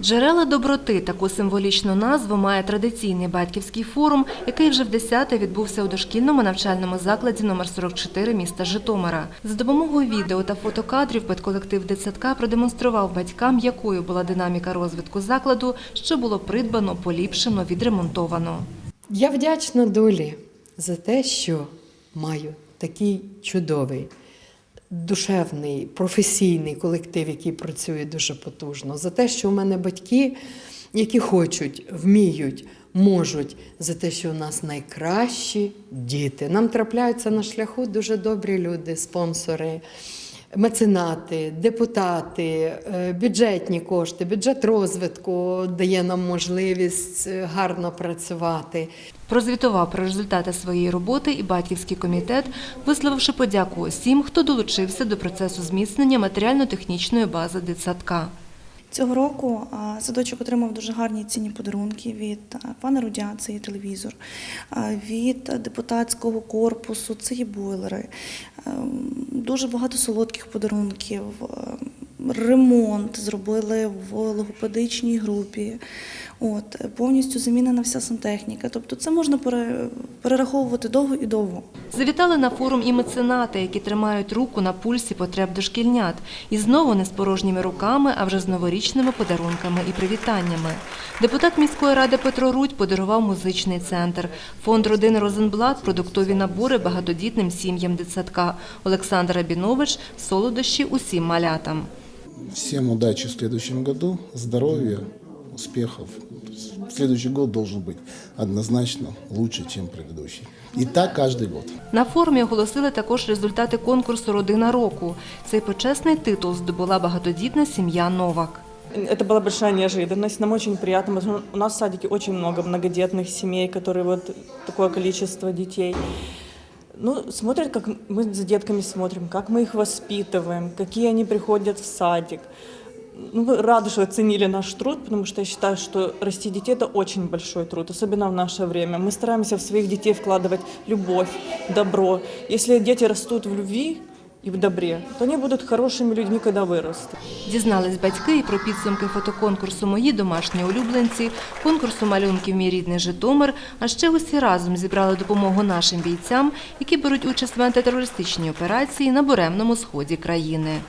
Джерела доброти таку символічну назву має традиційний батьківський форум, який вже в 10-те відбувся у дошкільному навчальному закладі номер 44 міста Житомира. За допомогою відео та фотокадрів педколектив дитсадка продемонстрував батькам, якою була динаміка розвитку закладу, що було придбано, поліпшено, відремонтовано. Я вдячна долі за те, що маю такий чудовий, душевний, професійний колектив, який працює дуже потужно, за те, що у мене батьки, які хочуть, вміють, можуть, за те, що у нас найкращі діти. Нам трапляються на шляху дуже добрі люди, спонсори. Меценати, депутати, е, бюджетні кошти, бюджет розвитку дає нам можливість е, гарно працювати. Прозвітував про результати своєї роботи і батьківський комітет, висловивши подяку усім, хто долучився до процесу зміцнення матеріально-технічної бази дитсадка. Цього року садочок отримав дуже гарні цінні подарунки від пана Рудя, це є телевізор, від депутатського корпусу, це є бойлери, дуже багато солодких подарунків. Ем, Ремонт зробили в логопедичній групі. От, повністю замінена вся сантехніка. Тобто це можна перераховувати довго і довго. Завітали на форум і меценати, які тримають руку на пульсі потреб дошкільнят. І знову не з порожніми руками, а вже з новорічними подарунками і привітаннями. Депутат міської ради Петро Рудь подарував музичний центр. Фонд родини Розенблат – продуктові набори багатодітним сім'ям дитсадка. Олександр Рабінович – солодощі усім малятам. Всем удачи в следующем году, здоровья, успехов. То есть Следующий год должен быть однозначно лучше, чем предыдущий. И так каждый год. На форумі оголосили також результати конкурсу «Родина року». Цей почесний титул здобула багатодітна сім'я Новак. Это была большая неожиданность. Нам очень приятно. потому что У нас в садике очень много многодетных семей, которые вот такое количество детей. Ну, смотрят, как мы за детками смотрим, как мы их воспитываем, какие они приходят в садик. Ну, вы рады, что оценили наш труд, потому что я считаю, что расти детей – это очень большой труд, особенно в наше время. Мы стараемся в своих детей вкладывать любовь, добро. Если дети растут в любви и в добре, то вони будуть хорошими людьми, коли виростуть. Дізнались батьки і про підсумки фотоконкурсу «Мої домашні улюбленці», конкурсу малюнків «Мій рідний Житомир», а ще усі разом зібрали допомогу нашим бійцям, які беруть участь в антитерористичній операції на буремному сході країни.